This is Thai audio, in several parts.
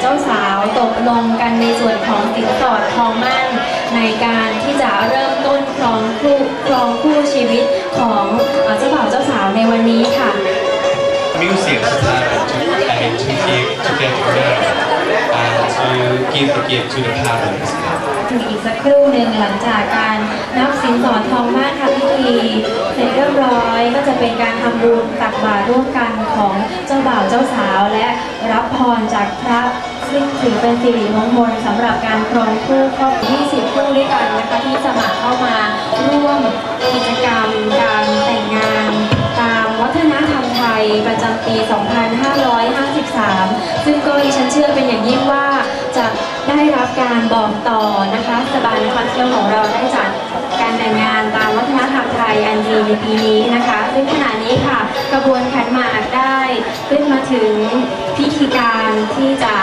เจ้าสาวตกลงกันในส่วนของสินสอดทองมั่น ในการที่จะเริ่มต้นครองคู่ครองคู่ชีวิตของเจ้าบ่าวเจ้าสาวในวันนี้ค่ะ music uh, to, I mean, to give to get together and to give the gift to the parents. ถึงอีกสักครู่หนึ่งหลังจากการ นับสินสอดทองมั่นทำพิธีเสร็จเรียบร้อยก็จะเป็นการทำบุญตักบาตรร่วมกันของเจ้าบ่าวเจ้าสาว และรับพรจากพระซึ่งถือเป็นสิริมงคลสำหรับการครองคู่ครอบ20คู่ด้วยกันนะคะที่สมัครเข้ามาร่วมกิจกรรมการแต่งงาน ตามวัฒนธรรมไทยประจำปี 2553 ซึ่งก็ดิฉันเชื่อเป็นอย่างยิ่งว่าจะได้รับการบอกต่อนะคะสบายนครเที่ยวของเราได้จัดก การแต่งงานตามวัฒนธรรมไทยอันดีในปีนี้นะคะ ซึ่งขณะนี้ค่ะกระบวนขันหมากได้ขึ้นมาถึงพิธีการที่จะ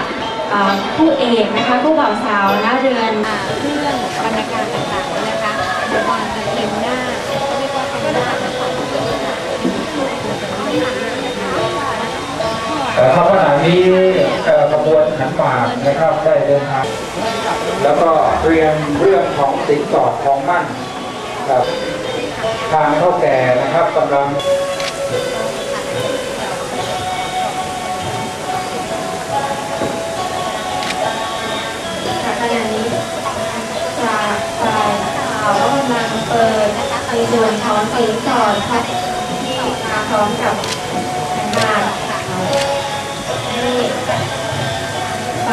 ผู้เอกนะคะผู้บ่าวสาวหน้าเรือนเรื่องบรรณาการต่างๆนะคะอุปกรณ์เข็มหน้าเรียกว่าเป็นหน้าของเอ่อครับขณะนี้เอ่อขบ วนขันหมากนะครับได้เดินทางแล้วก็เตรียมเรื่องของสินสอดทองมั่นครับทางเท่าแก่นะครับกำลังขณะนี้จากฝ่ายข่าวกำลังเปิดในส่วนของสินสอดค่ะที่มาพร้อมกับ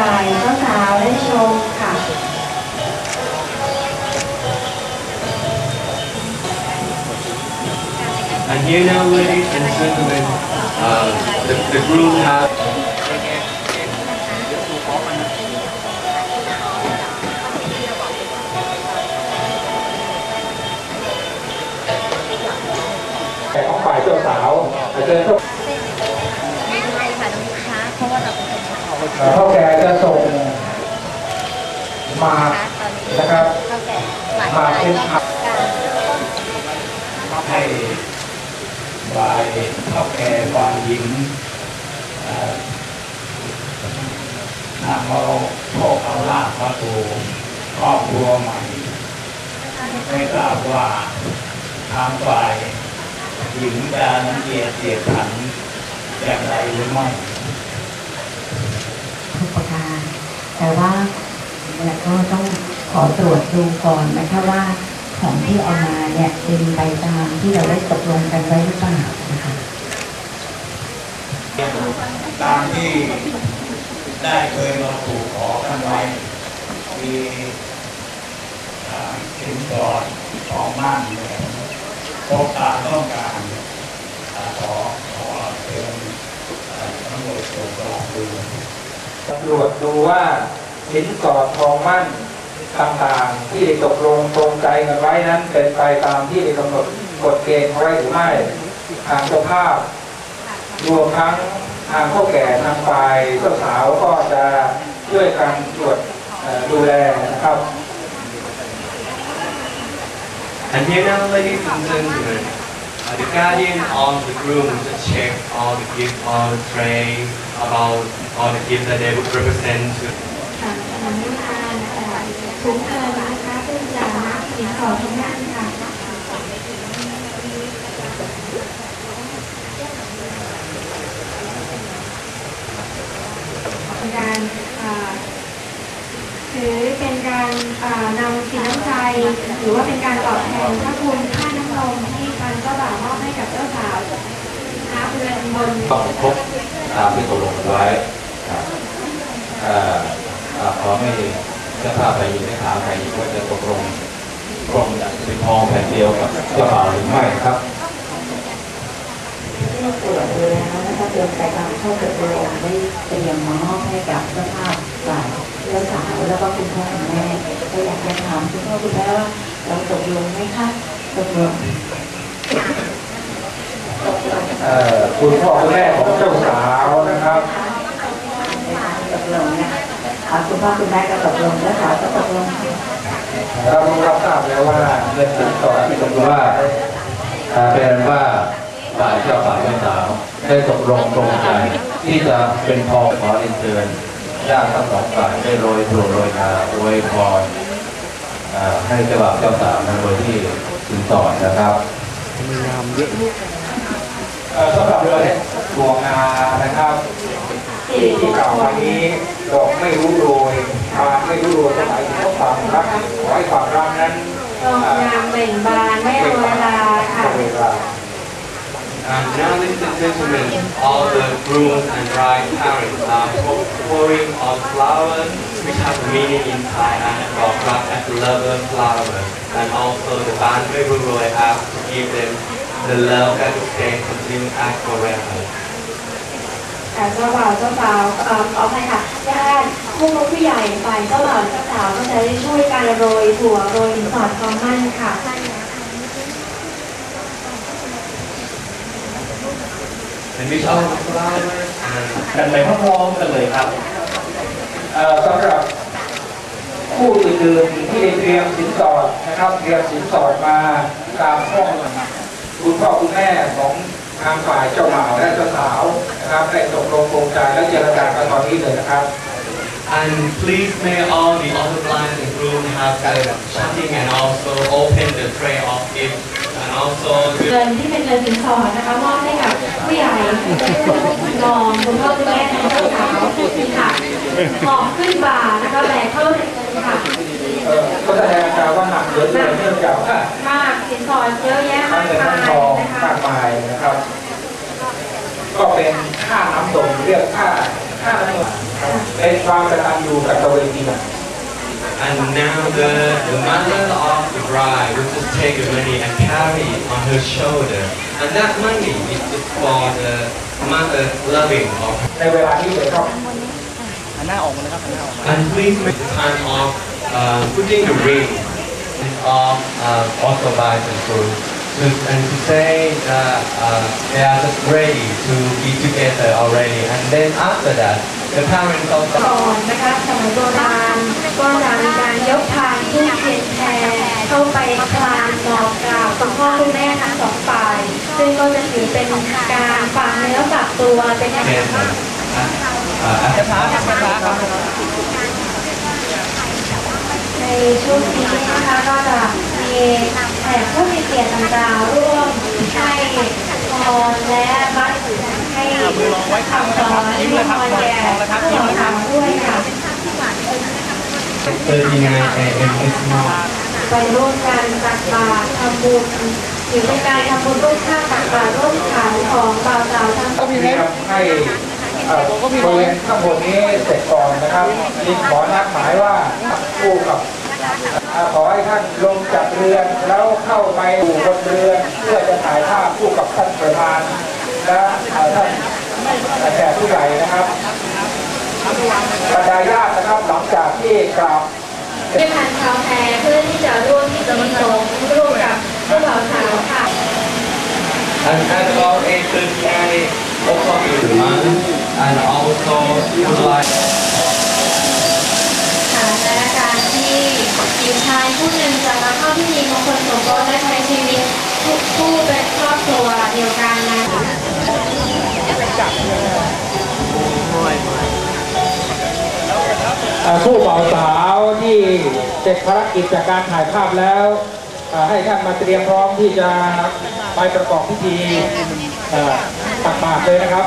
ฝ่ายเจ้าสาวได้ชมค่ะ And here now, ladies and gentlemen, uh, the, the groom has แต่ของฝ่ายเจ้าสาวอาจจะ คนขอเอ่อเท่าแก่จะส่งหมากตอนนี้นะครับเท่าแก่หลายมารายเป็นก็ผักการให้ฝ่ายเท่าแก่ฝ่ายหญิงเอ่อนำเอาโชคเอาลาภมาสู่ครอบครัวใหม่ ไม่ทราบว่าทางฝ่ายหญิงจะนังเกียจเสียดขันอย่างไรหรือไม่ แต่ว่าแล้วก็ต้องขอตรวจดูก่อนนะคะว่าของที่เอามาเนี่ยเป็นไปตามที่เราได้ตกลงกันไว้หรือเปล่านะคะตามที่ได้เคยมาถูกขอกันไว้มีอ่าสินสอดของมั่นเนี่ยโอกาสต้องการขอขอเชิญอ่าทั้งหมดตัวกลางดู ตำรวจดูว่าสินสอดทองมั่นต่างๆ ที่ได้ตกลงตรงใจกันไว้นั้นเป็นไปตามที่ได้กำหนดกฎเกณฑ์ไว้หรือไม่ทางเจ้าภาพ รวมทั้งทางพ่อแก่ทางฝ่ายเจ้าสาวก็จะช่วยกันตรวจดูแลนะครับ And here now, ladies and gentlemen, uh, the guardian of the groom to check all the gifts on the tray about all the gifts that they would represent to ถุงเงินนะคะซึ่งจะนับสินสอดทองมั่นค่ะ การถือเป็นการนำสินน้ำใจ หรือว่าเป็นการตอบแทนพระคุณค่าน้ำนม อบให้กับเจ้าสาวนะคะเรือนบนต้องครบตามที่ตกลงไว้ครับเอ่อเอ่อขอให้เจ้าภาพไปยินได้ถามใครอีกว่าจะตกลงตรงเป็นทองแผ่นเดียวกับเจ้าบ่าวหรือไม่ครับได้ตรวจดูแล้วนะคะเป็นไปตามข้อตกลงได้เตรียมมามอบให้กับเจ้าภาพฝ่ายเจ้าสาวแล้วก็คุณพ่อคุณแม่ก็อยากจะถามคุณพ่อคุณแม่ว่าเราตกลงไหมคะตกลง คุณพ่อคุณแม่ของเจ้าสาวนะครับตกลงนะคุณพ่อคุณแม่ก็ตกลงแล้วสาวก็ตกลงเรารับทราบแล้วว่าเงินสินสอดที่ตกลงว่าไว้อ่าเป็นว่าฝ่ายเจ้าบ่าวเจ้าสาวได้ตกลงตรงใจที่จะเป็นทอขอเรียนเชิญญาติทั้งสองฝ่ายได้โรยตัวโรยนาอวยพรให้เจ้าบ่าวเจ้าสาวนะโดยที่สินสอดนะครับเอ่อ สำหรับเรือเนี่ยดวงนานะครับที่ที่กล่าวมานี้ดอกไม่รู้โรยทานไม่รู้โรยก็หมายถึงว่าความรักขอให้ความรักนั้นดอกงามเบ่งบานไม่โรยลาค่ะเวลา And now, ladies and gentlemen, all the grooms and bride parents are pou- pouring on flowers which have meaning in Thai and got wrapped as lover flowers. And also the band will roll out to give them the love that will stay continue as forever. ค่ะเจ้าบ่าวเจ้าสาวเอ่อขออภัยค่ะญาติผู้รู้ผู้ใหญ่ฝ่ายเจ้าบ่าวเจ้าสาวก็จะได้ช่วยการโรยถั่วโรยสินสอดทองมั่นค่ะ And which all the flowers and กันไปพร้อมๆกันเลยครับเอ่อสำหรับผู้อื่นๆที่ได้เตรียมสินสอดนะครับ เตรียมสินสอดมาตามห้อง คุณพ่อคุณแม่ของทางฝ่ายเจ้าบ่าวและเจ้าสาวนะครับได้ตกลงปรงใจและเจรจากันตอนนี้เลยนะครับ And please may all the other brides and groom have the chatting and also open the tray of gifts and also เงินที่เป็นเงินสินสอดนะคะมอบให้กับผู้ใหญ่รองคุณพ่อคุณแม่ของเจ้าสาวนี่ค่ะหอบขึ้นบ่านะคะแบกเข้าเงินค่ะเอ่อก็แสดงอาการว่าหนักเหลือเกิน สินสอดเยอะแยะทั้มางกเงินมาทั้งทองยนะคะมากมายนะครับ ก็เป็นค่าน้ำส่งเรียกค่าค่าน้ำนมเป็นความกตัญญูกตเวที And now the, the mother of the bride will just take the money and carry it on her shoulder. And that money is just for the mother loving of her. ในเวลาที่เลยครับ And please make the time of uh, putting the ring of uh, also brides and groom. To, and to say that uh, they are just ready to be together already. And then after that, the parents also ก่อนนะคะสมัยโบราณก็จะมีการยกพานผู้เทียนแพรเข้าไปคลานบอกกล่าวคุณพ่อคุณแม่ทั้งสองฝ่าย ซึ่งก็จะถือเป็นการฝากเนื้อฝากตัวเป็นการ together. Uh, as a part of ใน ช่วงนี้นะคะก็จะมีแขกผู้มีเกียรติต่างๆร่วมให้พรและบัตรให้คำสอนที่พรแก่ผู้เราทำด้วยค่ะ39 a.m. this morning. ไปร่วมกันตักบาตรทำบุญถือเป็นการทำบุญร่วมชาติตักบาตรร่วมขันของบ่าวสาวทั้งก็มีครับให้บริเวณข้างบนนี้เสร็จก่อนนะครับนี่ขอนัดหมายว่าคู่กับ ขอให้ท่านลงจากเรือนแล้วเข้าไปอยู่บนเรือนเพื่อจะถ่ายภาพคู่กับท่านประธานและเอ่อท่านแขกผู้ใหญ่นะครับบรรดาญาตินะครับหลังจากที่กราบด้วยการชาวแพรเพื่อที่จะร่วมพิธีสงฆ์ร่วมกับผู้บ่าวสาวค่ะ And at about 8.30 o'clock in the month, and also would like ค่ะและการที่ห ญิงชายผู้หนึ่งจะมาเข้าพิธีมงคลสมรสและใช้ชีวิตคู่เป็นครอบครัวเดียวกันนะคะเอ่อผู้บ่าวสาวที่เสร็จภารกิจจากการถ่ายภาพแล้วให้ท่านมาเตรียมพร้อมที่จะไปประกอบพิธีตักบาตรเลยนะครับ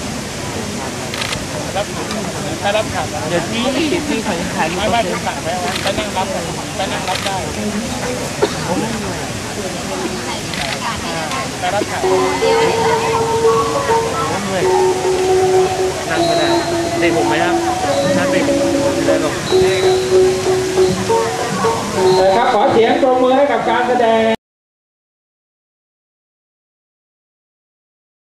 รับถ่ายรูปไม่ไม่ถึงสั่งไว้ว่าไปนั่งรับไปนั่งรับได้ไปรับถ่ายด้วยนั่งไม่ได้เด็กผมไหมครับนั่งเด็กได้หรอครับขอเสียงปรบมือให้กับการแสดง